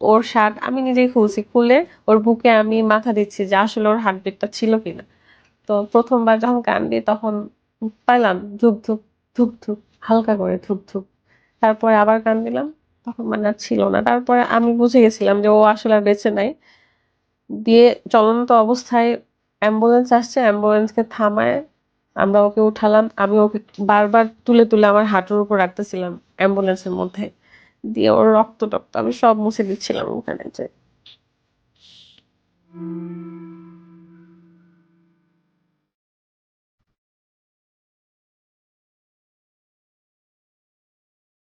ওর shirt আমি নিজেই খুলছি, খুলে ওর বুকে আমি মাথা দিচ্ছি যে আসলে ওর হার্টবিটটা ছিল কিনা। তো প্রথমবার যখন কান দিই তখন পাইলাম ধুক ধুক ধুক ধুক হালকা করে ধুক ধুক তারপরে আবার কান দিলাম, তখন মানে আর ছিল না। তারপরে আমি বুঝে গেছিলাম যে ও আসলে আর বেঁচে নাই। দিয়ে চলন্ত অবস্থায় অ্যাম্বুলেন্স আসছে অ্যাম্বুলেন্সকে থামায়, আমরা ওকে উঠালাম। আমি ওকে বারবার তুলে তুলে আমার হাঁটুর উপর রাখতেছিলাম অ্যাম্বুলেন্সের মধ্যে। দিয়ে ওর রক্ত টক্ত আমি সব মুছে দিচ্ছিলাম ওখানে যে।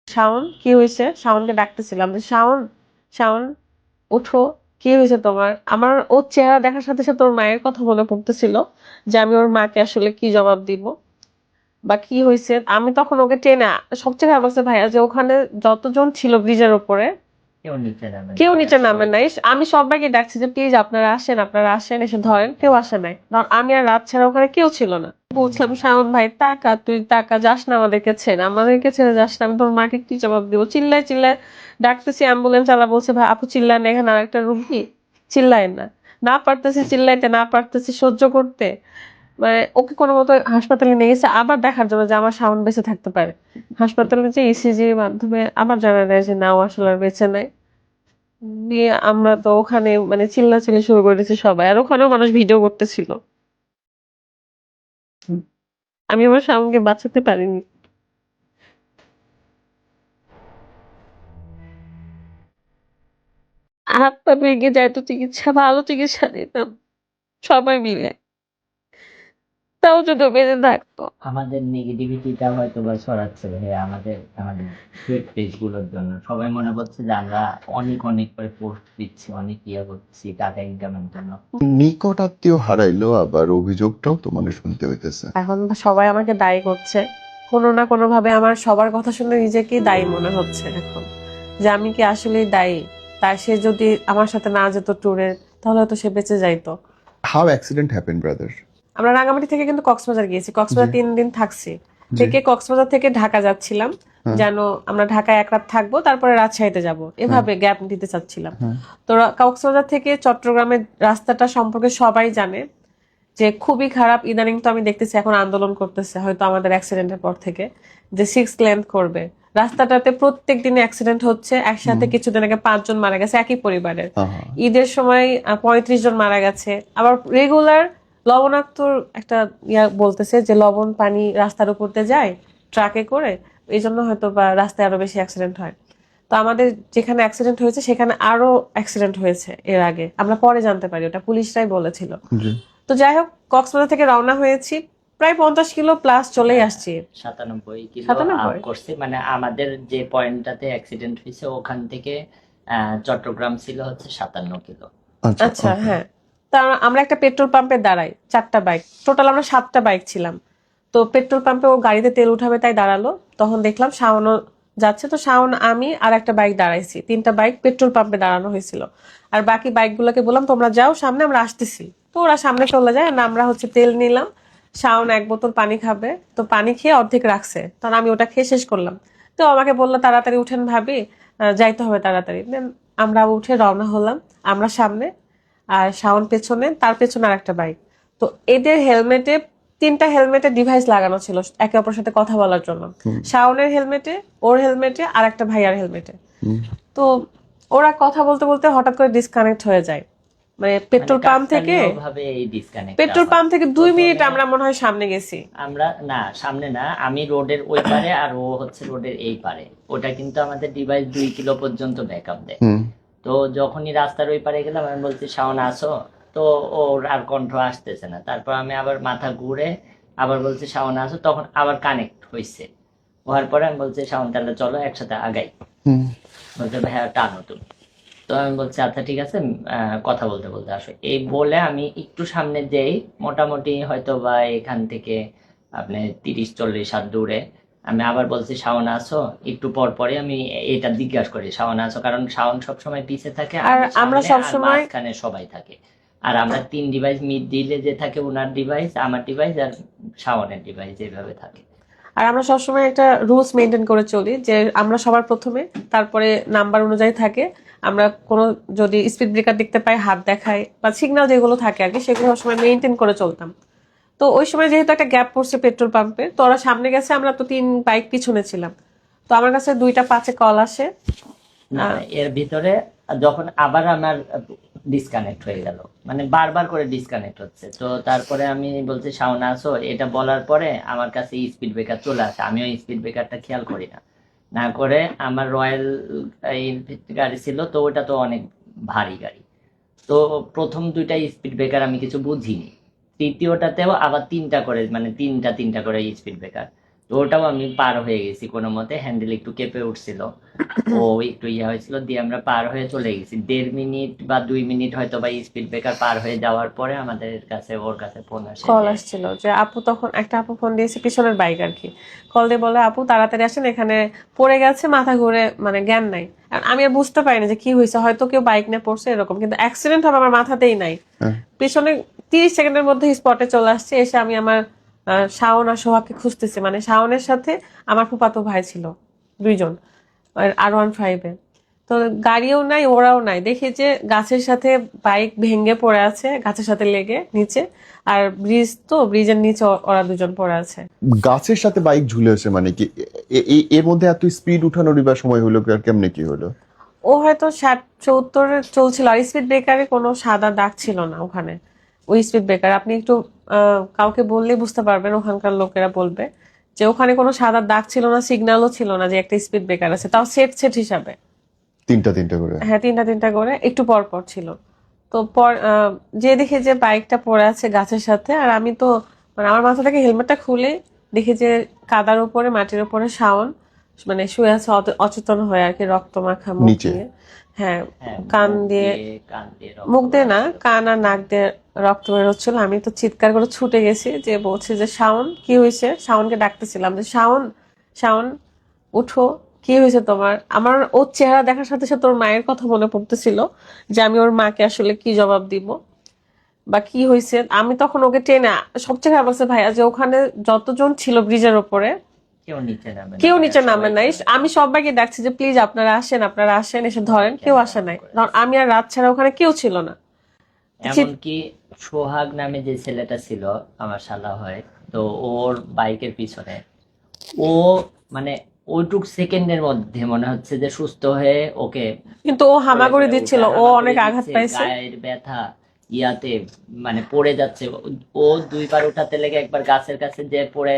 শাওন, কি হয়েছে? শাওনকে ডাকতেছিলাম শাওন শাওন, ওঠো। কি হয়েছে তোমার? আমার ওর চেহারা দেখার সাথে সাথে ওর মায়ের কথা মনে পড়তেছিল যে, আমি ওর মাকে আসলে কি জবাব দিব? বা কি হয়েছে আমি তখন ওকে টেনে সবচেয়ে খারাপ লাগছে ভাইয়া যে ওখানে যতজন ছিল ব্রিজের উপরে কেউ নিচে নামে নাই। আমি সবাইকে ডাকছি যে প্লিজ আপনারা আসেন আপনারা আসেন এসে ধরেন কেউ আসে নাই। ধর আমি আর রাত ছাড়া ওখানে কেউ ছিল না। বলছিলাম শাওন ভাই টাকা তুই টাকা যাস না আমাদেরকে ছেড়ে আমাদেরকে ছেড়ে যাস না আমি তোর মাকে কি জবাব দিব? চিল্লায় চিল্লায় ডাকতেছি অ্যাম্বুলেন্স চালা বলছে ভাই আপু চিল্লায় না এখানে আরেকটা রুগী চিল্লায় না। না পারতেছি চিল্লাইতে না পারতেছি সহ্য করতে। মানে ওকে কোনো মতো হাসপাতালে নিয়ে গেছে, আবার দেখার জন্য যে আমার সাউন্ড বেঁচে থাকতে পারে। হাসপাতালে যে ইসিজির মাধ্যমে আবার জানা যায় যে না, ও আসলে আর বেঁচে নাই। দিয়ে আমরা তো ওখানে মানে চিল্লাচিল্লি শুরু করে দিয়েছি সবাই, আর ওখানেও মানুষ ভিডিও করতেছিল। আমি আমার স্বামীকে বাঁচাতে পারিনি। হাত পা ভেঙে যায় তো চিকিৎসা, ভালো চিকিৎসা দিতাম সবাই মিলে। তাও যদি বেঁচে থাকতো। আমাদের নেগেটিভিটিটা হয়তো বা ছড়াচ্ছে ভাইয়া আমাদের আমাদের ফেক পেজগুলোর জন্য। সবাই মনে করছে যে আমরা অনেক অনেক করে পোস্ট দিচ্ছি অনেক ইয়ে করছি টাকা ইনকামের জন্য। নিকট আত্মীয় হারাইলো আবার অভিযোগটাও তোমাদের শুনতে হইতেছে। এখন সবাই আমাকে দায়ী করছে। কোনো না কোনো ভাবে আমার সবার কথা শুনে নিজেকেই দায়ী মনে হচ্ছে এখন। যে আমি কি আসলেই দায়ী? তাই সে যদি আমার সাথে না যেত ট্যুরে তাহলে হয়তো সে বেঁচে যাইতো। হাউ অ্যাক্সিডেন্ট হ্যাপেন ব্রাদার আমরা রাঙামাটি থেকে কিন্তু কক্সবাজার গিয়েছি। কক্সবাজার তিন দিন থাকছি। থেকে কক্সবাজার থেকে ঢাকা যাচ্ছিলাম। হ্যাঁ। যেন আমরা ঢাকায় এক রাত থাকব তারপরে রাজশাহীতে যাব। এভাবে গ্যাপ দিতে চাচ্ছিলাম। হ্যাঁ। তো কক্সবাজার থেকে চট্টগ্রামের রাস্তাটা সম্পর্কে সবাই জানে যে খুবই খারাপ। ইদানিং তো আমি দেখতেছি এখন আন্দোলন করতেছে হয়তো আমাদের অ্যাক্সিডেন্টের পর থেকে যে সিক্স লেন্থ করবে। রাস্তাটাতে প্রত্যেক দিনে অ্যাক্সিডেন্ট হচ্ছে। একসাথে কিছুদিন আগে পাঁচজন মারা গেছে একই পরিবারের। ঈদের সময় পঁয়ত্রিশ জন মারা গেছে। আবার রেগুলার লবণাক্তর একটা ইয়া বলতেছে যে লবণ পানি রাস্তার উপর দিয়ে যায় ট্রাকে করে এই জন্য হয়তো বা রাস্তায় আরও বেশি অ্যাক্সিডেন্ট হয়। তো আমাদের যেখানে অ্যাক্সিডেন্ট হয়েছে সেখানে আরও অ্যাক্সিডেন্ট হয়েছে এর আগে। আমরা পরে জানতে পারি ওটা পুলিশরাই বলেছিল। তো যাই হোক কক্সবাজার থেকে রওনা হয়েছি প্রায় পঞ্চাশ কিলো প্লাস চলেই আসছি। সাতানব্বই কিলো 97 আপ করছে মানে আমাদের যে পয়েন্টটাতে অ্যাক্সিডেন্ট হয়েছে ওখান থেকে আহ, চট্টগ্রাম ছিল হচ্ছে সাতান্ন কিলো। আচ্ছা হ্যাঁ। তা আমরা একটা পেট্রোল পাম্পে দাঁড়াই, চারটা বাইক টোটাল আমরা সাতটা বাইক ছিলাম। তো পেট্রোল পাম্পে ও গাড়িতে তেল উঠাবে তাই দাঁড়াল। তখন দেখলাম শাওনও যাচ্ছে। তো শাওন, আমি আর একটা বাইক দাঁড়াইছি। তিনটা বাইক পেট্রোল পাম্পে দাঁড়ানো হয়েছিল। আর বাকি বাইকগুলোকে বললাম, তোমরা যাও সামনে, আমরা আসতেছি। তো ওরা সামনে চলে যায়। না, আমরা হচ্ছে তেল নিলাম। শাওন এক বোতল পানি খাবে। তো পানি খেয়ে অর্ধেক রাখছে। তখন আমি ওটা খেয়ে শেষ করলাম। তো আমাকে বলল, তাড়াতাড়ি উঠেন ভাবি। যাইতে হবে তাড়াতাড়ি। Then আমরা উঠে রওনা হলাম। আমরা সামনে আর শাওন পেছনে তার পেছনে আর একটা বাইক তো এদের হেলমেটে তিনটা হেলমেটে ডিভাইস লাগানো ছিল একে অপরের সাথে কথা বলার জন্য। শাওনের হেলমেটে ওর হেলমেটে আর একটা ভাইয়ার হেলমেটে। তো ওরা কথা বলতে বলতে হঠাৎ করে ডিসকানেক্ট হয়ে যায়। মানে পেট্রোল মানে পাম্প থেকে ভাবে এই ডিসকানেক্ট পেট্রোল পাম্প থেকে দুই মিনিট আমরা মনে হয় সামনে গেছি। আমরা না সামনে না আমি রোডের ওই পারে আর ও হচ্ছে রোডের এই পারে। ওটা কিন্তু আমাদের ডিভাইস দুই কিলো পর্যন্ত ব্যাকআপ দেয়। তো যখনই রাস্তার ওই পারে গেলাম আমি বলছি শাওন আসো। তো ওর আর কণ্ঠ আসতেছে না। তারপর আমি আবার মাথা ঘুরে আবার বলছি শাওন আসো। তখন আবার কানেক্ট হয়েছে হওয়ার পরে আমি বলছি শাওন তাহলে চলো একসাথে আগাই। বলছে ভাইয়া টানো তুমি। তো আমি বলছি আচ্ছা ঠিক আছে কথা বলতে বলতে আসো। এই বলে আমি একটু সামনে যেই মোটামুটি হয়তো বা এখান থেকে আপনি তিরিশ চল্লিশ হাত দূরে। আমি আবার বলছি শাওন আসো একটু পর পরে আমি এটা জিজ্ঞাসা করি শাওন আসো কারণ শাওন সবসময় পিছে থাকে আর আমরা সবসময়- মাঝখানে সবাই থাকে। আর আমরা তিন ডিভাইস মিড দিলে যে থাকে ওনার ডিভাইস আমার ডিভাইস আর শাওনের ডিভাইস যেভাবে থাকে। আর আমরা সবসময় একটা রুলস মেনটেন করে চলি যে আমরা সবার প্রথমে তারপরে নাম্বার অনুযায়ী থাকে। আমরা কোনো যদি স্পিড ব্রেকার দেখতে পাই হাত দেখাই বা সিগন্যাল যেগুলো থাকে আর কি সেগুলো সবসময় মেনটেন করে চলতাম। তো ওই সময় যেহেতু একটা গ্যাপ পড়ছে পেট্রোল পাম্পে তো ওরা সামনে গেছে আমরা তো তিন বাইক পিছনে ছিলাম। তো আমার কাছে দুইটা পাঁচে কল আসে। এর ভিতরে যখন আবার আমার ডিসকানেক্ট হয়ে গেল মানে বারবার করে ডিসকানেক্ট হচ্ছে। তো তারপরে আমি বলছি শাওন আসো। এটা বলার পরে আমার কাছে স্পিড ব্রেকার চলে আসে। আমিও স্পিড ব্রেকারটা খেয়াল করি না। না করে আমার রয়্যাল গাড়ি ছিল তো ওটা তো অনেক ভারী গাড়ি। তো প্রথম দুইটা স্পিড ব্রেকার আমি কিছু বুঝিনি। তৃতীয়টাতেও আবার তিনটা করে মানে তিনটা তিনটা করে স্পিড ব্রেকার তো ওটাও আমি পার হয়ে গেছি কোনো মতে হ্যান্ডেল একটু কেঁপে উঠছিল। ও একটু ইয়ে হয়েছিল দিয়ে আমরা পার হয়ে চলে গেছি। দেড় মিনিট বা দুই মিনিট হয়তো বা স্পিড ব্রেকার পার হয়ে যাওয়ার পরে আমাদের কাছে ওর কাছে ফোন আসে কল যে, আসছিল যে আপু তখন একটা আপু ফোন দিয়েছে পিছনের বাইক আর কি। কল দিয়ে বলে আপু তাড়াতাড়ি আসেন এখানে পড়ে গেছে মাথা ঘুরে মানে জ্ঞান নাই। আর আমি আর বুঝতে পারিনি যে কি হয়েছে হয়তো কেউ বাইক নিয়ে পড়ছে এরকম কিন্তু অ্যাক্সিডেন্ট হবে আমার মাথাতেই নাই। হ্যাঁ। পিছনে তিরিশ সেকেন্ডের মধ্যে স্পটে চলে আসছে এসে আমি আমার শাওন আর সোহাগকে খুঁজতেছি। মানে শাওনের সাথে আমার ফুপাতো ভাই ছিল দুইজন আর ওয়ান ফাইভে তো গাড়িও নাই ওরাও নাই। দেখি যে গাছের সাথে বাইক ভেঙে পড়ে আছে গাছের সাথে লেগে নিচে আর ব্রিজ তো ব্রিজের নিচে ওরা দুজন পড়ে আছে। গাছের সাথে বাইক ঝুলে আছে মানে কি? এর মধ্যে এত স্পিড উঠানোর বা সময় হলো কেমনে কি হলো? ও হয়তো ষাট চৌত্তরে চলছিল আর স্পিড ব্রেকারে কোনো সাদা দাগ ছিল না ওখানে। ওই স্পিড ব্রেকার আপনি একটু কাউকে বললেই বুঝতে পারবেন ওখানকার লোকেরা বলবে যে ওখানে কোনো সাদা দাগ ছিল না সিগন্যালও ছিল না যে একটা স্পিড ব্রেকার আছে তাও সেট সেট হিসাবে। তিনটা তিনটা করে। হ্যাঁ তিনটা তিনটা করে একটু পর পর ছিল। তো পর যে দেখে যে বাইকটা পড়ে আছে গাছের সাথে আর আমি তো মানে আমার মাথা থেকে হেলমেটটা খুলে দেখি যে কাদার উপরে মাটির উপরে শাওন মানে শুয়ে আছে অচেতন হয়ে আর কি রক্ত মাখা মুখ দিয়ে। হ্যাঁ হ্যাঁ, কান দিয়ে মুখ দিয়ে না কান আর নাক দিয়ে রক্ত বেরোচ্ছিল আমি তো চিৎকার করে ছুটে গেছি যে বলছি যে শাওন কি হয়েছে? শাওনকে ডাকতেছিলাম যে শাওন শাওন উঠো কি হয়েছে তোমার? আমার ওর চেহারা দেখার সাথে সাথে ওর মায়ের কথা মনে পড়তেছিল যে আমি ওর মাকে আসলে কি জবাব দিব বা কি হয়েছে? আমি তখন ওকে টেনে সবচেয়ে খারাপ লাগছে ভাইয়া যে ওখানে যতজন ছিল ব্রিজের ওপরে কেউ নিচে নামে কেউ নিচে নামে নাই। আমি সবাইকে ডাকছি যে প্লিজ আপনারা আসেন আপনারা আসেন এসে ধরেন কেউ আসে নাই। কারণ আমি আর রাত ছাড়া ওখানে কেউ ছিল না। এমনকি সোহাগ নামে যে ছেলেটা ছিল আমার শালা হয় তো ওর বাইকের পিছনে ও মানে ওইটুক সেকেন্ডের মধ্যে মনে হচ্ছে যে সুস্থ হয়ে ওকে কিন্তু ও হামাগুড়ি দিচ্ছিল ও অনেক আঘাত পাইছে। গায়ের ব্যথা ইয়াতে মানে পড়ে যাচ্ছে। ও দুইবার উঠাতে লেগে একবার গাছের কাছে যে পড়ে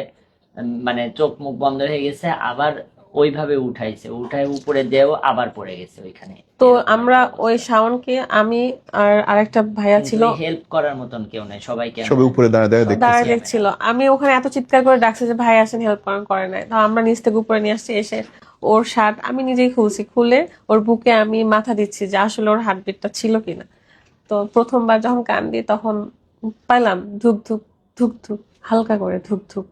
মানে চোখ মুখ বন্ধ হয়ে গেছে আবার ওইভাবে উঠাইছে। উঠায় উপরে দেও আবার পড়ে গেছে ওইখানে। তো আমরা ওই শাওনকে আমি আর আরেকটা ভাইয়া ছিল। হেল্প করার মতন কেউ নাই সবাইকে সবাই উপরে দাঁড়ায় দাঁড়ায় দেখছিল। আমি ওখানে এত চিৎকার করে ডাকছি যে ভাই আসেন হেল্প করেন করে নাই। তো আমরা নিচ থেকে উপরে নিয়ে আসছি এসে ওর শার্ট আমি নিজেই খুলছি। খুলে ওর বুকে আমি মাথা দিচ্ছি যে আসলে ওর হার্টবিটটা ছিল কিনা। তো প্রথমবার যখন কান দিই তখন পাইলাম ধুক ধুক ধুক ধুক হালকা করে ধুক ধুক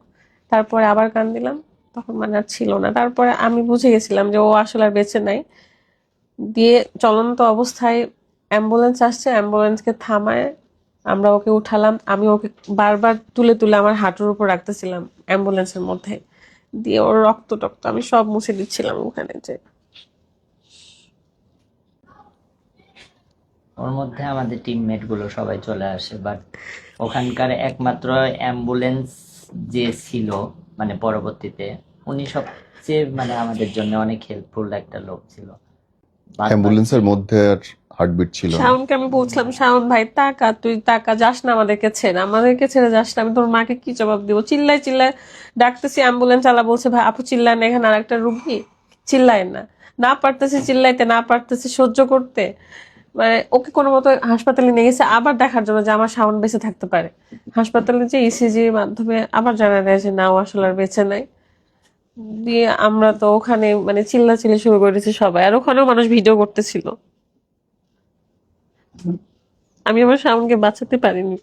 তারপরে আবার কান দিলাম, তখন মানে আর ছিল না। তারপরে আমি বুঝে গেছিলাম যে ও আসলে আর বেঁচে নাই। দিয়ে চলন্ত অবস্থায় অ্যাম্বুলেন্স আসছে অ্যাম্বুলেন্সকে থামায়, আমরা ওকে উঠালাম। আমি ওকে বারবার তুলে তুলে আমার হাঁটুর উপর রাখতেছিলাম অ্যাম্বুলেন্সের মধ্যে। দিয়ে ওর রক্ত টক্ত আমি সব মুছে দিচ্ছিলাম ওখানে যে। ওর মধ্যে আমাদের টিমমেটগুলো সবাই চলে আসে বাট ওখানকার একমাত্র অ্যাম্বুলেন্স যে ছিল মানে পরবর্তীতে উনি সবচেয়ে মানে আমাদের জন্য অনেক হেল্পফুল একটা লোক ছিল। অ্যাম্বুলেন্সের মধ্যে আর হার্টবিট ছিল শাওনকে আমি বলছিলাম শাওন ভাই তাকা তুই তাকা যাস না আমাদেরকে ছেড়ে আমাদেরকে ছেড়ে যাস না আমি তোর মাকে কি জবাব দিব? চিল্লাই চিল্লাই ডাকতেছি অ্যাম্বুলেন্স চালা বলছে ভাই আপু চিল্লায় না এখানে আরেকটা রুগী? চিল্লায় না। না পারতেছি চিল্লাইতে না পারতেছি সহ্য করতে। মানে ওকে কোনো মতো হাসপাতালে নিয়ে গেছে, আবার দেখার জন্য যে আমার শাওন বেঁচে থাকতে পারে। হাসপাতালে যে ইসিজির মাধ্যমে আবার জানা যায় যে না, ও আসলে আর বেঁচে নাই। দিয়ে আমরা তো ওখানে মানে চিল্লা চিল্লি শুরু করেছি সবাই। আর ওখানেও মানুষ ভিডিও করতেছিল। আমি আমার শাওনকে বাঁচাতে পারিনি।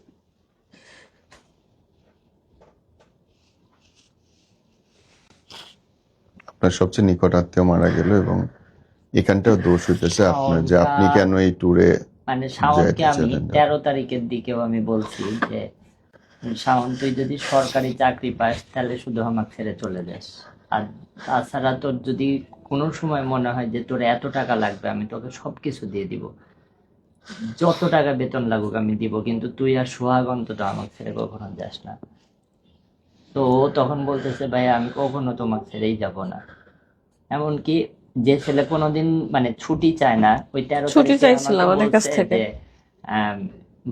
আপনার সবচেয়ে নিকট আত্মীয় মারা গেল এবং এখানটাও দোষ হইতেছে আপনার যে আপনি কেন এই ট্যুরে মানে শাওনকে আমি তেরো তারিখের দিকেও আমি বলছি যে শাওন তুই যদি সরকারি চাকরি পাস তাহলে শুধু আমাকে ছেড়ে চলে যাস। আর তাছাড়া তোর যদি কোনো সময় মনে হয় যে তোর এত টাকা লাগবে আমি তোকে সবকিছু দিয়ে দিব। যত টাকা বেতন লাগুক আমি দিব কিন্তু তুই আর সোহাগ অন্তত আমাকে ছেড়ে কখনো যাস না। তো ও তখন বলতেছে ভাই আমি কখনো তোমাকে ছেড়েই যাব না। এমনকি যে ছেলে কোনোদিন মানে ছুটি চায় না ওই তেরো ছুটি তারিখে চাইছিল আমাকে আমাদের কাছ থেকে।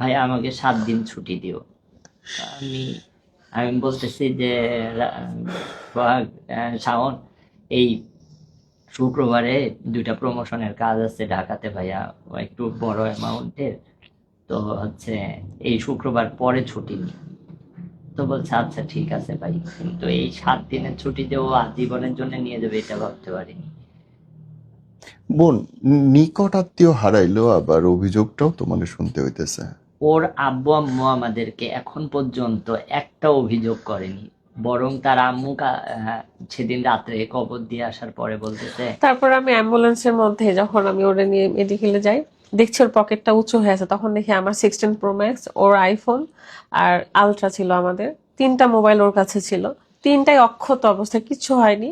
ভাই আমাকে সাত দিন ছুটি দিও আমি আমি বলতেছি যে শাওন এই শুক্রবারে দুইটা প্রমোশনের কাজ আছে ঢাকাতে ভাইয়া একটু বড় অ্যামাউন্টের তো হচ্ছে এই শুক্রবার পরে ছুটি নিই। তো বলছে আচ্ছা ঠিক আছে ভাই কিন্তু এই সাত দিনের ছুটি যে ও আজীবনের জন্য নিয়ে যাবে এটা ভাবতে পারিনি বোন নিকট আত্মীয় হারাইলো আবার অভিযোগটাও তোমাদের শুনতে হইতেছে। ওর আব্বু আম্মু আমাদেরকে এখন পর্যন্ত একটা অভিযোগ করেনি। বরং তার আম্মু সেদিন রাত্রে কবর দিয়ে আসার পরে বলতেছে তারপর আমি অ্যাম্বুলেন্সের মধ্যে যখন আমি ওরে নিয়ে মেডিকেলে যাই দেখছি ওর পকেটটা উঁচু হয়ে আছে। তখন দেখি আমার সিক্সটিন প্রো ম্যাক্স ওর আইফোন আর আলট্রা ছিল আমাদের। তিনটা মোবাইল ওর কাছে ছিল। তিনটাই অক্ষত অবস্থায় কিচ্ছু হয়নি।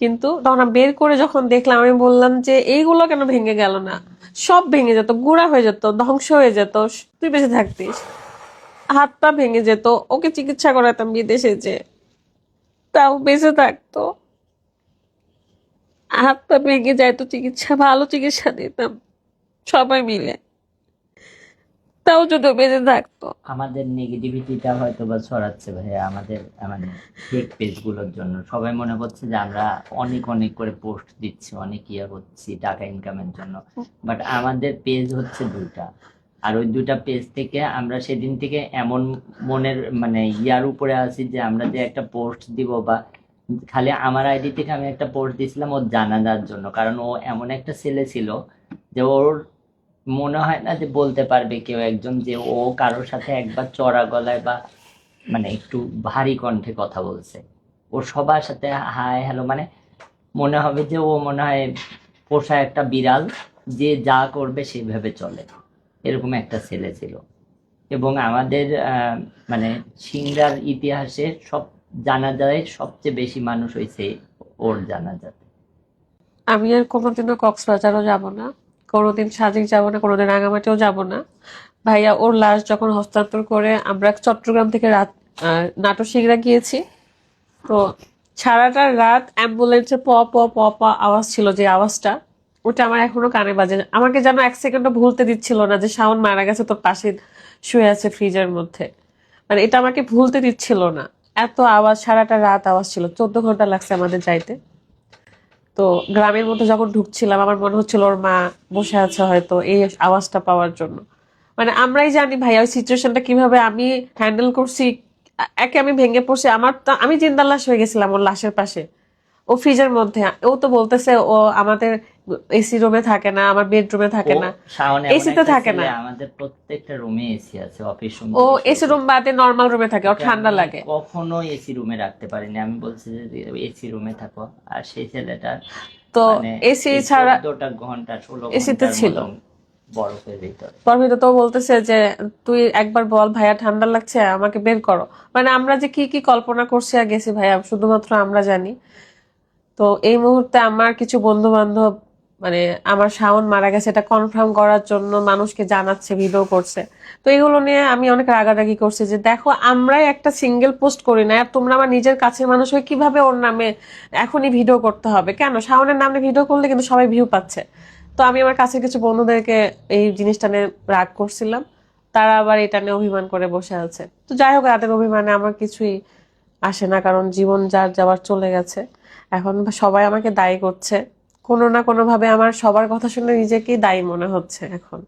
কিন্তু তখন বের করে যখন দেখলাম, আমি বললাম যে, এইগুলো কেন ভেঙে গেল না? সব ভেঙে যেত, গুঁড়া হয়ে যেত, ধ্বংস হয়ে যেত, তুই বেঁচে থাকতিস। হাত পা ভেঙে যেত, ওকে চিকিৎসা করাতাম বিদেশে যে, তাও বেঁচে থাকতো। হাত পা ভেঙে যায় তো চিকিৎসা, ভালো চিকিৎসা দিতাম, সবাই মিলে। তাও যদি বেঁচে থাকতো। আমাদের নেগেটিভিটিটা হয়তো বা ছড়াচ্ছে ভাইয়া, আমাদের মানে ফেক পেজগুলোর জন্য। সবাই মনে করছে যে আমরা অনেক অনেক করে পোস্ট দিচ্ছি, অনেক ইয়ে করছি টাকা ইনকামের জন্য। বাট আমাদের পেজ হচ্ছে দুইটা। আর ওই দুইটা পেজ থেকে আমরা সেদিন থেকে এমন মনের মানে ইয়ার উপরে আছি যে আমরা যে একটা পোস্ট দিব বা খালি আমার আইডি থেকে আমি একটা পোস্ট দিয়েছিলাম ওর জানাজার জন্য। কারণ ও এমন একটা ছেলে ছিল যে ওর মনে হয় না যে বলতে পারবে কেউ একজন যে ও কারোর সাথে একবার চড়া গলায় বা মানে একটু ভারী কণ্ঠে কথা বলছে। ও সবার সাথে হাই হ্যালো মানে মনে হবে যে ও মনে হয় পোষা একটা বিড়াল, যে যা করবে সেভাবে চলে। এরকম একটা ছেলে ছিল। এবং আমাদের মানে সিংড়ার ইতিহাসে সব জানা যায় সবচেয়ে বেশি মানুষ হয়েছে ওর জানা জানাজাতে। আমি আর কোনোদিনও কক্সবাজারও যাব না। কোনোদিন সাজেক যাব না, কোনোদিন রাঙামাটিও যাব না। ভাইয়া, ওর লাশ যখন হস্তান্তর করে আমরা চট্টগ্রাম থেকে রাত নাটশিংড়া গিয়েছি, তো সারাটা রাত অ্যাম্বুলেন্সে প প প প আওয়াজ ছিল যে আওয়াজটা। ওটা আমার এখনও কানে বাজে আমাকে যেন এক সেকেন্ডও ভুলতে দিচ্ছিল না যে শাওন মারা গেছে তোর পাশে শুয়ে আছে ফ্রিজের মধ্যে। মানে এটা আমাকে ভুলতে দিচ্ছিল না। এত আওয়াজ, সারাটা রাত আওয়াজ ছিল। চোদ্দ ঘণ্টা লাগছে আমাদের যাইতে। তো গ্রামের মধ্যে যখন ঢুকছিলাম, আমার মনে হচ্ছিল ওর মা বসে আছে হয়তো এই আওয়াজটা পাওয়ার জন্য। মানে আমরাই জানি, ভাই, ওই সিচুয়েশনটা কীভাবে আমি হ্যান্ডেল করছি, একে আমি ভেঙে পড়ছি। আমার তো, আমি জিন্দার লাশ হয়ে গেছিলাম ওর লাশের পাশে। ও ফ্রিজের মধ্যে ও তো বলতেছে ও আমাদের এসি রুমে থাকে না আমার বেডরুমে থাকে না। এসি তে থাকে না। আমাদের প্রত্যেকটা রুমে এসি আছে অফিস রুম ও এসি রুম বাদে নর্মাল রুমে থাকে ওর ঠান্ডা লাগে। কখনো এসি রুমে রাখতে পারিনি আমি বলছি যে এসি রুমে থাকো আর সেই ছেলেটা তো মানে এসি ছাড়া চোদ্দটা ঘণ্টা ষোলো AC তে ছিল। বরফের ভিতরে পরমিতা তো বলতেছে যে তুই একবার বল ভাইয়া ঠান্ডা লাগছে আমাকে বের করো। মানে আমরা যে কি কি কল্পনা করছি আর গেছি ভাইয়া শুধুমাত্র আমরা জানি। তো এই মুহূর্তে আমার কিছু বন্ধু বান্ধব মানে আমার শাওন মারা গেছে, এটা কনফার্ম করার জন্য মানুষকে জানাচ্ছে ভিডিও করছে। তো এগুলো নিয়ে আমি অনেক রাগারাগি করছি যে দেখো, আমরাই একটা সিঙ্গেল পোস্ট করি না, আর তোমরা আমার নিজের কাছের মানুষ হয়ে কীভাবে ওর নামে এখনই ভিডিও করতে হবে? কেন? শাওনের নামে ভিডিও করলে কিন্তু সবাই ভিউ পাচ্ছে। তো আমি আমার কাছের কিছু বন্ধুদেরকে এই জিনিসটা নিয়ে রাগ করছিলাম। তারা আবার এটা নিয়ে অভিমান করে বসে আছে। তো যাই হোক, তাদের অভিমানে আমার কিছুই আসে না, কারণ জীবন যার যাওয়ার চলে গেছে। এখন সবাই আমাকে দায়ী করছে। কোনো না কোনো ভাবে আমার সবার কথা শুনে নিজেকেই দায়ী মনে হচ্ছে এখন।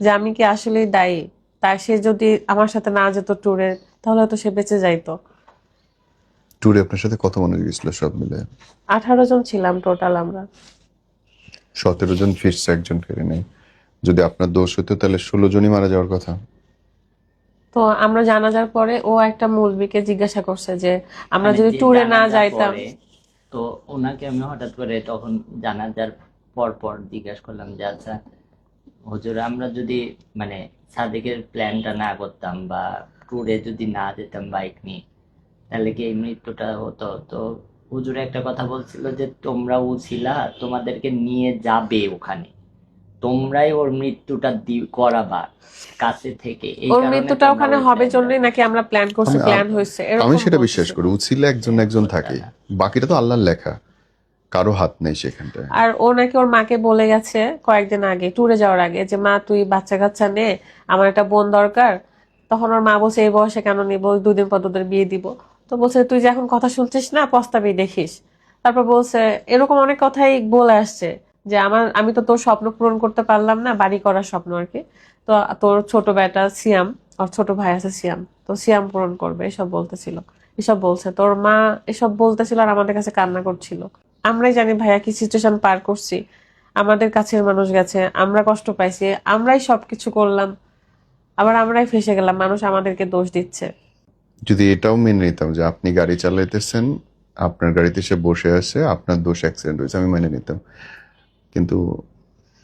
যে আমি কি আসলেই দায়ী? তাই সে যদি আমার সাথে না যেত ট্যুরে তাহলে হয়তো সে বেঁচে যাইতো। ট্যুরে আপনার সাথে কত মানুষ গেছিল সব মিলে? আঠারো জন ছিলাম টোটাল আমরা। সতেরো জন ফিরছে একজন ফিরে নেই। যদি আপনার দোষ হতো তাহলে ষোলো জনই মারা যাওয়ার কথা। তো আমরা জানাজার পরে ও একটা মুলবিকে জিজ্ঞাসা করছে যে আমরা মানে যদি ট্যুরে না যাইতাম তো ওনাকে আমি হঠাৎ করে তখন জানাজার পর পর জিজ্ঞাসা করলাম যে আচ্ছা হুজুর, আমরা যদি মানে সাদেকের প্ল্যানটা না করতাম বা ট্যুরে যদি না যেতাম বাইক নিয়ে, তাহলে কি এই মৃত্যুটা হতো? তো হুজুরে একটা কথা বলছিল যে তোমরা উছিলা তোমাদেরকে নিয়ে যাবে ওখানে। তোমরাই ওর মৃত্যুটা করাবা কাছে থেকে। ওর মৃত্যুটা ওখানে হবে জন্যই নাকি আমরা প্ল্যান করছি প্ল্যান হয়েছে। আমি সেটা বিশ্বাস করি উচিলে একজন একজন থাকে। বাকিটা তো আল্লাহর লেখা কারও হাত নেই সেখানটায়। আর ও নাকি ওর মাকে বলে গেছে কয়েকদিন আগে ট্যুরে যাওয়ার আগে যে মা তুই বাচ্চা কাচ্চা নে আমার একটা বোন দরকার। তখন ওর মা বলছে এই বয়সে কেন নিব? দুদিন পর তোদের বিয়ে দিব। তো বলছে তুই যে এখন কথা শুনছিস না প্রস্তাবই দেখিস। তারপর বলছে এরকম অনেক কথাই বলে আসছে। যে আমার, আমি তো তোর স্বপ্ন পূরণ করতে পারলাম না, বাড়ি করার স্বপ্ন আর কি। তো তোর ছোট বেটা সিয়াম, ওর ছোট ভাই আছে সিয়াম। তো সিয়াম পূরণ করবে, এসব বলতেছিল। এসব বলছে। তোর মা এসব বলতেছিল আর আমাদের কাছে কান্না করছিল। আমরাই জানি ভাইয়া কি সিচুয়েশন পার করছি। আমাদের কাছের মানুষ গেছে, আমরা কষ্ট পাইছি, আমরাই সবকিছু করলাম। আবার আমরাই ফেসে গেলাম, মানুষ আমাদেরকে দোষ দিচ্ছে। যদি এটাও মেনে নিতাম যে আপনি গাড়ি চালাইতেছেন, আপনার গাড়িতে সে বসে আছে, আপনার দোষ অ্যাক্সিডেন্ট হয়েছে, আমি মেনে নিতাম। কিন্তু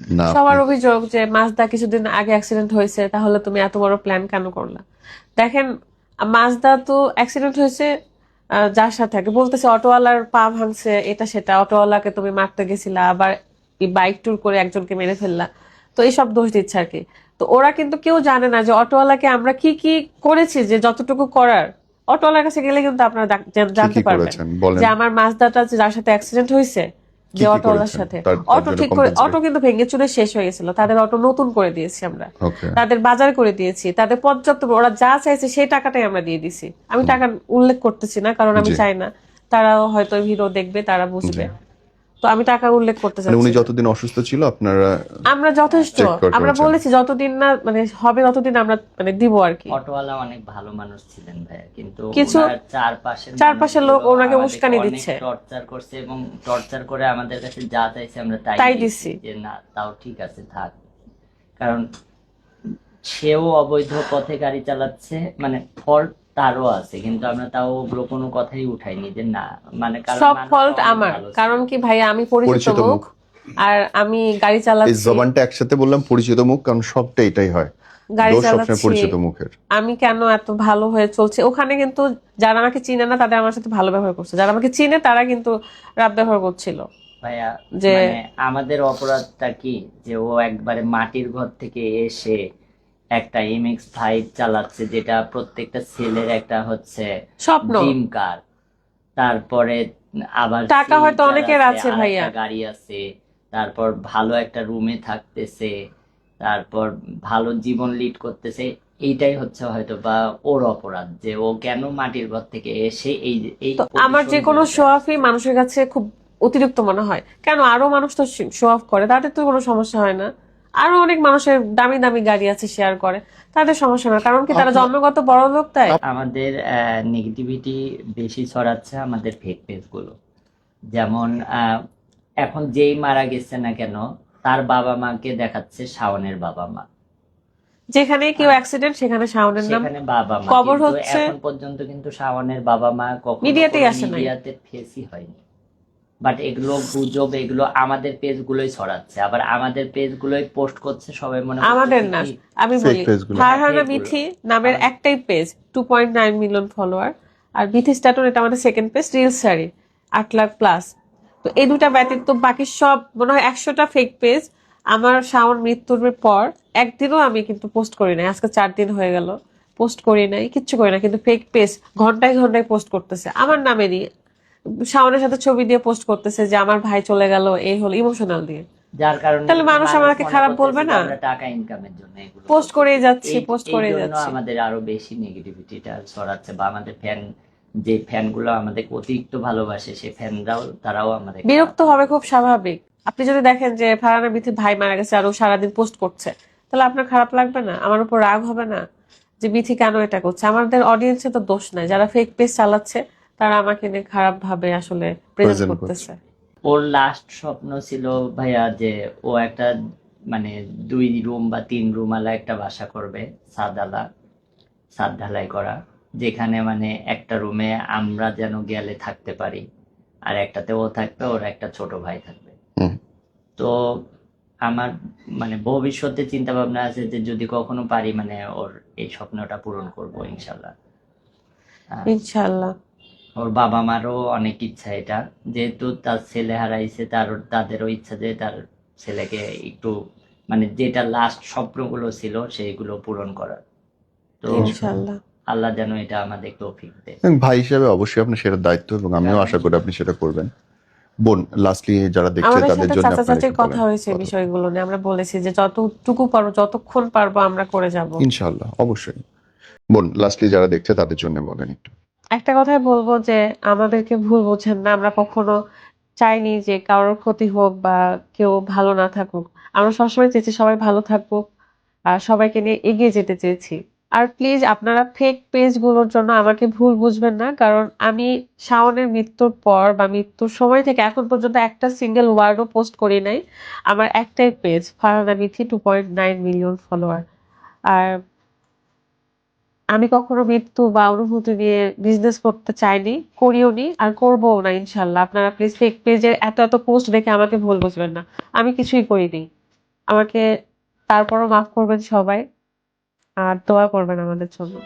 না সবার অভিযোগ যে মাজদা কিছুদিন আগে অ্যাক্সিডেন্ট হয়েছে তাহলে তুমি এত বড় প্ল্যান কেন করলা? দেখেন মাজদা তো অ্যাক্সিডেন্ট হয়েছে যার সাথে আগে। বলতেছে অটোওয়ালার পা ভাঙছে এটা সেটা অটোওয়ালাকে তুমি মারতে গেছিলা আবার বাইক ট্যুর করে একজনকে মেরে ফেললা। তো এইসব দোষ দিচ্ছে আর কি। তো ওরা কিন্তু কেউ জানে না যে অটোওয়ালাকে আমরা কি কি করেছি যে যতটুকু করার। অটোওয়ালার কাছে গেলে কিন্তু আপনারা জানতে পারবেন যে আমার মাজদাটা যার সাথে অ্যাক্সিডেন্ট হয়েছে সাথে। অটো ঠিক করে অটো কিন্তু ভেঙে চুরে শেষ হয়ে গেছিল। তাদের অটো নতুন করে দিয়েছি আমরা। তাদের বাজার করে দিয়েছি। তাদের পর্যাপ্ত ওরা যা চাইছে সেই টাকাটাই আমরা দিয়ে দিছি। আমি টাকা উল্লেখ করতেছি না কারণ আমি চাই না। তারাও হয়তো হিরো দেখবে তারা বুঝবে। তো আমি টাকা উল্লেখ করতে চাই উনি যতদিন অসুস্থ ছিল আপনারা আমরা যথেষ্ট আমরা। বলেছি যতদিন না মানে হবে ততদিন আমরা মানে দিব আর কি অটোওয়ালা অনেক ভালো মানুষ ছিলেন ভাইয়া কিন্তু কিছু- ওনার চারপাশের চারপাশের লোক ওনাকে উস্কানি দিচ্ছে। টর্চার করছে এবং টর্চার করে আমাদের কাছে যা চাইছে আমরা তাই দিছি। যে না তাও ঠিক আছে থাক কারণ সেও অবৈধ পথে গাড়ি চালাচ্ছে মানে ফল্ট তারও আছে কিন্তু আমরা তাও ওগুলো কোনো কথাই উঠাইনি যে না মানে কারণ সব ফল্ট অনেক আমার ভালো ছিল। কারণ কি ভাই আমি পরিচিত পরিচিত মুখ মুখ। আর আমি গাড়ি এই চালাচ্ছি। জবানটা একসাথে বললাম পরিচিত মুখ কারণ সবটা এটাই হয়। গাড়ি দোষ সবসময় চালাচ্ছি। পরিচিত মুখের। আমি কেন এত ভালো হয়ে চলছে? ওখানে কিন্তু যারা আমাকে চিনে না তাদের আমার সাথে ভালো ব্যবহার করছে। যারা আমাকে চিনে তারা কিন্তু রাব ব্যবহার করছিল। ভাইয়া যে- মানে আমাদের অপরাধটা কি? যে ও একবারে মাটির ঘর থেকে এসে একটা এমএক্স ফাইভ চালাচ্ছে যেটা প্রত্যেকটা ছেলের একটা হচ্ছে স্বপ্ন। ড্রিম কার তারপরে আবার টাকা হয়তো অনেকের আছে ভাইয়া। গাড়ি আছে তারপর ভালো একটা রুমে থাকতেছে তারপর ভালো জীবন লিড করতেছে। এইটাই হচ্ছে হয়তো বা ওর অপরাধ যে ও কেন মাটির ঘর থেকে এসে এই এই আমার যে কোনো position শো অফই মানুষের কাছে খুব অতিরিক্ত মনে হয়। কেন আরও মানুষ তো শো অফ করে? তাদের তো কোনো সমস্যা হয় না। আরও অনেক মানুষের দামি দামি গাড়ি আছে শেয়ার করে। তাদের সমস্যা না কারণ কি তারা জন্মগত বড় লোক তাই? আমাদের নেগেটিভিটি বেশি ছড়াচ্ছে আমাদের ফেক পেজগুলো যেমন আহ, এখন যেই মারা গেছে না কেন তার বাবা মাকে দেখাচ্ছে শাওনের বাবা মা। যেখানে কেউ অ্যাক্সিডেন্ট সেখানে শাওনের নাম সেখানে বাবা মা। কবর হচ্ছে- এখন পর্যন্ত কিন্তু শাওনের বাবা মা কখনো মিডিয়াতেই আসে নাই। মিডিয়াতে ফেসই হয়নি। বাট এগুলো গুজব এগুলো আমাদের পেজগুলোই ছড়াচ্ছে। আবার আমাদের পেজগুলোই পোস্ট করছে সবাই মনে আমাদের না। আমি বলি ফারহানা বিথি নামের একটাই page two point nine million follower আর বিথি স্ট্যাটন এটা আমাদের সেকেন্ড পেজ রিল শাড়ি আট লাখ প্লাস তো এই দুটা ব্যতীত বাকি সব মনে হয় একশোটা ফেক পেজ আমার শাওন মৃত্যুর পর একদিনও আমি কিন্তু পোস্ট করি নাই। আজকে চার দিন হয়ে গেল পোস্ট করি নাই কিচ্ছু করি না কিন্তু ফেক পেজ ঘন্টায় ঘন্টায় পোস্ট করতেছে। আমার নামেরই শাওনের সাথে ছবি দিয়ে পোস্ট করতেছে যে আমার ভাই চলে গেল এই হলো ইমোশনাল দিয়ে। যার কারণে তাহলে মানুষ আমাকে খারাপ বলবে না? টাকা ইনকামের জন্য এগুলো পোস্ট। করেই যাচ্ছি পোস্ট করেই যাচ্ছি। আমাদের আরও বেশি নেগেটিভিটিটা ছড়াচ্ছে বা আমাদের ফ্যান যে ফ্যানগুলো আমাদের অতিরিক্ত ভালোবাসে সেই ফ্যানরাও তারাও আমাদের বিরক্ত হবে খুব স্বাভাবিক। আপনি যদি দেখেন যে ফারহানা বিথির ভাই মারা গেছে আর ও সারাদিন পোস্ট করছে তাহলে আপনার খারাপ লাগবে না? আমার উপর রাগ হবে না? যে বিথি কেন এটা করছে? আমাদের অডিয়েন্সে তো দোষ নাই যারা ফেক পেজ চালাচ্ছে তারা আমাকে নিয়ে খারাপ ভাবে আসলে প্রেজেন্ট করতেছে। ওর লাস্ট স্বপ্ন ছিল ভাইয়া যে ও একটা মানে দুই রুম বা তিন রুম আলা একটা বাসা করবে সাদালা সাদ ঢালাই করা যেখানে মানে একটা রুমে আমরা যেন গেলে থাকতে পারি আর একটাতে ও থাকবে ওর একটা ছোট ভাই থাকবে। তো আমার মানে ভবিষ্যতে চিন্তা ভাবনা আছে যে যদি কখনো পারি মানে ওর এই স্বপ্নটা পূরণ করব ইনশাল্লাহ। ইনশাল্লাহ। ওর বাবা মারও অনেক ইচ্ছা এটা। যেহেতু তার ছেলে হারাইছে তার তাদেরও ইচ্ছা যে তার ছেলেকে একটু মানে যেটা লাস্ট স্বপ্নগুলো ছিল সেইগুলো পূরণ করার। তো আল্লাহ যেন এটা আমাদের তৌফিক দেয়। এবং ভাই হিসেবে অবশ্যই আপনি সেটা দায়িত্ব এবং আমিও আশা করি আপনি সেটা করবেন। বোন লাস্টলি যারা দেখছে তাদের জন্য চাচির একটু কথা হয়েছে বিষয়গুলো নিয়ে। আমরা বলেছি যে যতটুকু পারব যতক্ষণ পারব আমরা করে যাব। ইনশাআল্লাহ অবশ্যই। বোন লাস্টলি যারা দেখছে তাদের জন্য বলেন একটু। একটা কথাই বলব যে, আমাদেরকে ভুল বোঝেন না। আমরা কখনো চাইনি যে কারোর ক্ষতি হোক বা কেউ ভালো না থাকুক। আমরা সবসময় চেয়েছি সবাই ভালো থাকুক, আর সবাইকে নিয়ে এগিয়ে যেতে চেয়েছি। আর প্লিজ আপনারা ফেক পেজগুলোর জন্য আমাকে ভুল বুঝবেন না, কারণ আমি শাওনের মৃত্যুর পর বা মৃত্যুর সময় থেকে এখন পর্যন্ত একটা সিঙ্গেল ওয়ার্ডও পোস্ট করি নাই। আমার একটাই page Farhana Mithi two point nine million follower আর আমি কখনো মৃত্যু বা অনুভূতি নিয়ে বিজনেস করতে চাইনি, করিও নি আর করব না, ইনশাল্লাহ। আপনারা প্লিজ ফেক পেজের এত এত পোস্ট দেখে আমাকে ভুল বুঝবেন না। আমি কিছুই করিনি। আমাকে তারপরও মাফ করবেন সবাই। আর দোয়া করবেন আমাদের জন্য।